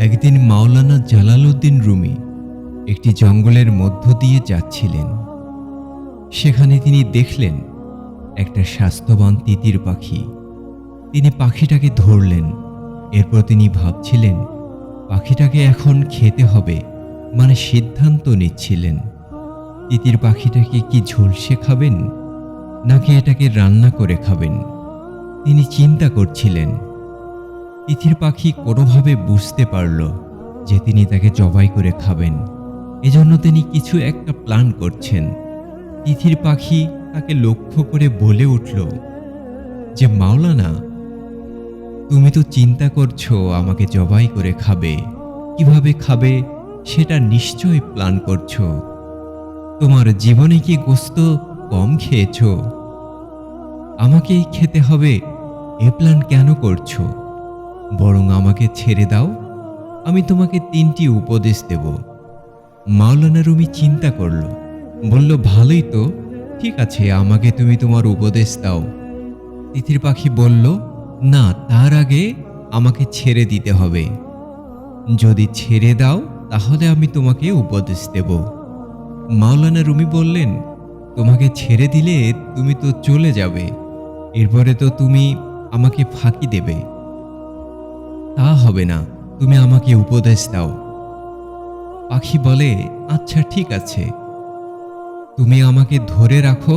একদিন মাওলানা Jalaluddin Rumi একটি জঙ্গলের মধ্য দিয়ে যাচ্ছিলেন। সেখানে তিনি দেখলেন একটা স্বাস্থ্যবান তিতির পাখি। তিনি পাখিটাকে ধরলেন। এরপর তিনি ভাবছিলেন, পাখিটাকে এখন খেতে হবে মানে সিদ্ধান্ত নিচ্ছিলেন। তিতির পাখিটাকে কি ঝলসে খাবেন নাকি এটাকে রান্না করে খাবেন? তিনি চিন্তা করছিলেন। তিথির পাখি কোনোভাবে বুঝতে পারল যে তিনি তাকে জবাই করে খাবেন। এজন্য তিনি কিছু একটা প্ল্যান করছেন। তিথির পাখি তাকে লক্ষ্য করে বলে উঠল, যে মাওলানা, তুমি তো চিন্তা করছ আমাকে জবাই করে খাবে। কীভাবে খাবে সেটা নিশ্চয়ই প্ল্যান করছ। তোমার জীবনে কি গোস্ত কম খেয়েছো? আমাকেই খেতে হবে, এ প্ল্যান কেন করছ? বরং আমাকে ছেড়ে দাও। আমি তোমাকে তিনটি উপদেশ দেব। মাওলানা রুমি চিন্তা করল, বলল, ভালোই তো। ঠিক আছে, আমাকে তুমি তোমার উপদেশ দাও। তিথির পাখি বলল, না, তার আগে আমাকে ছেড়ে দিতে হবে। যদি ছেড়ে দাও, তাহলে আমি তোমাকে উপদেশ দেব। মাওলানা রুমি বললেন, তোমাকে ছেড়ে দিলে তুমি তো চলে যাবে। এরপরে তো তুমি আমাকে ফাঁকি দেবে। তা হবে না, তুমি আমাকে উপদেশ দাও। পাখি বলে আচ্ছা ঠিক আছে। তুমি আমাকে ধরে রাখো,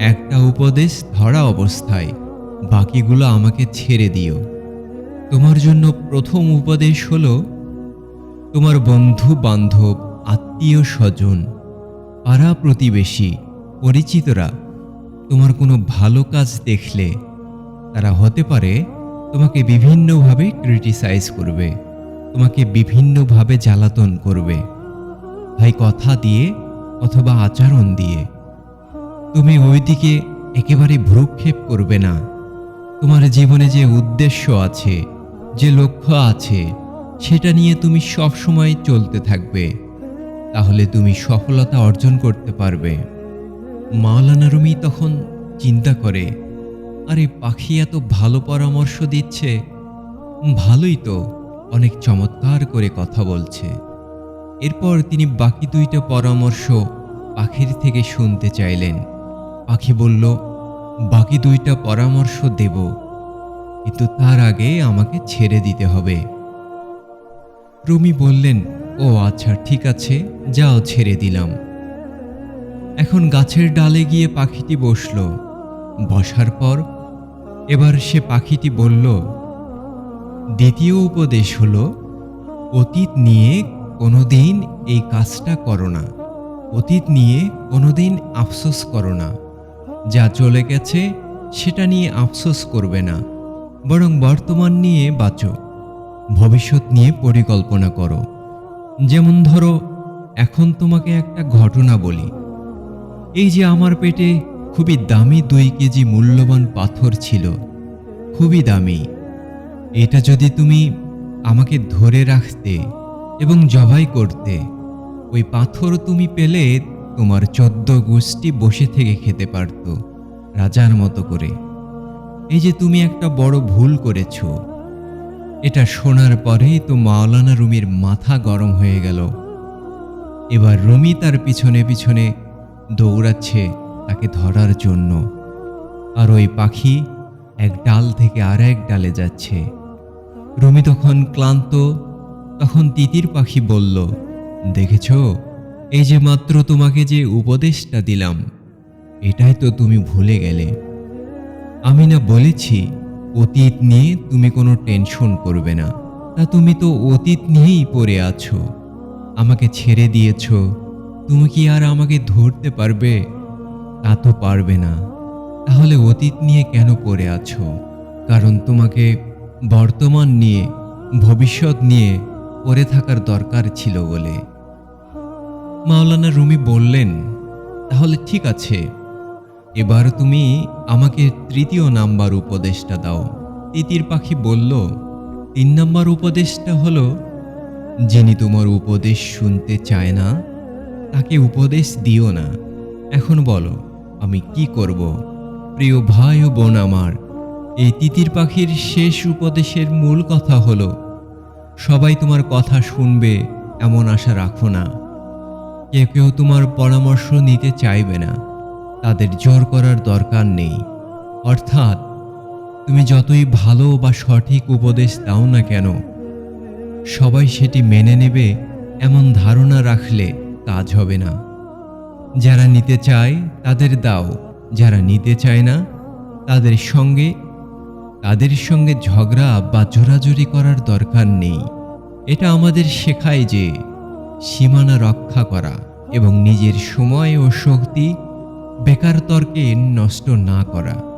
একটা উপদেশ ধরা অবস্থায়, বাকিগুলো আমাকে ছেড়ে দিও। তোমার জন্য প্রথম উপদেশ হলো, তোমার বন্ধু বান্ধব, আত্মীয় স্বজন, পাড়া প্রতিবেশী, পরিচিতরা, তোমার কোনো ভালো কাজ দেখলে, তারা হতে পারে তোমাকে বিভিন্নভাবে ক্রিটিসাইজ করবে, তোমাকে বিভিন্নভাবে জ্বালাতন করবে। ভাই, কথা দিয়ে অথবা আচরণ দিয়ে তুমি ওইদিকে একেবারে ভ্রুক্ষেপ করবে না। তোমার জীবনে যে উদ্দেশ্য আছে, যে লক্ষ্য আছে, সেটা নিয়ে তুমি সব সময় চলতে থাকবে। তাহলে তুমি সফলতা অর্জন করতে পারবে। মাওলানা রুমি তখন চিন্তা করে আরে পাখি এত ভালো পরামর্শ দিচ্ছে। ভালোই তো, অনেক চমৎকার করে কথা বলছে। এরপর তিনি বাকি দুইটা পরামর্শ পাখির থেকে শুনতে চাইলেন। পাখি বলল, বাকি দুইটা পরামর্শ দেব, কিন্তু তার আগে আমাকে ছেড়ে দিতে হবে। রুমি বললেন, ও আচ্ছা ঠিক আছে, যাও ছেড়ে দিলাম। এখন গাছের ডালে গিয়ে পাখিটি বসল। বসার পর এবার সে পাখিটি বলল, দ্বিতীয় উপদেশ হল, অতীত নিয়ে কোনোদিন এই কাজটা করো না। অতীত নিয়ে কোনোদিন আফসোস করো না। যা চলে গেছে, সেটা নিয়ে আফসোস করবে না। বরং বর্তমান নিয়ে বাঁচো। ভবিষ্যৎ নিয়ে পরিকল্পনা করো। যেমন ধরো, এখন তোমাকে একটা ঘটনা বলি। এই যে আমার পেটে খুবই দামি দুই কেজি মূল্যবান পাথর ছিল। খুবই দামি। এটা যদি তুমি আমাকে ধরে রাখতে এবং জবাই করতে, ওই পাথর তুমি পেলে তোমার চোদ্দ গোষ্ঠী বসে থেকে খেতে পারত, রাজার মতো করে। এই যে তুমি একটা বড় ভুল করেছ, এটা শোনার পরেই তো মাওলানা রুমির মাথা গরম হয়ে গেল। এবার রুমি তার পিছনে পিছনে দৌড়াচ্ছে। তাকে ধরার জন্য। আর ওই পাখি এক ডাল থেকে আর এক ডালে যাচ্ছে। রুমি তখন ক্লান্ত, তখন তিতির পাখি বলল, দেখেছ? এই যে মাত্র তোমাকে যে উপদেশটা দিলাম, এটাই তো তুমি ভুলে গেলে। আমি না বলেছি, অতীত নিয়ে তুমি কোনো টেনশন করবে না। তা তুমি তো অতীত নিয়েই পড়ে আছো। আমাকে ছেড়ে দিয়েছ। তুমি কি আর আমাকে ধরতে পারবে? তা তো পারবে না। তাহলে অতীত নিয়ে কেন পড়ে আছো? কারণ তোমাকে বর্তমান নিয়ে, ভবিষ্যৎ নিয়ে পড়ে থাকার দরকার ছিল বলে। মাওলানা রুমি বললেন, তাহলে ঠিক আছে। এবার তুমি আমাকে তৃতীয় নাম্বার উপদেশটা দাও। তিতির পাখি বলল, তিন নাম্বার উপদেশটা হলো, যিনি তোমার উপদেশ শুনতে চায় না, তাকে উপদেশ দিও না। এখন বলো আমি কি করব? প্রিয় ভাই ও বোন আমার, এই তিতির পাখির শেষ উপদেশের মূল কথা হলো, সবাই তোমার কথা শুনবে, এমন আশা রাখো না। কেউ কেউ তোমার পরামর্শ নিতে চাইবে না, তাদের জোর করার দরকার নেই। অর্থাৎ, তুমি যতই ভালো বা সঠিক উপদেশ দাও না কেন, সবাই সেটি মেনে নেবে, এমন ধারণা রাখলে কাজ হবে না। যারা নিতে চায়, তাদের দাও। যারা নিতে চায় না, তাদের সঙ্গে তাদের সঙ্গে ঝগড়া বা জোরাজুরি করার দরকার নেই। এটা আমাদের শেখায় যে, সীমানা রক্ষা করা এবং নিজের সময় ও শক্তি বেকার তর্কে নষ্ট না করা।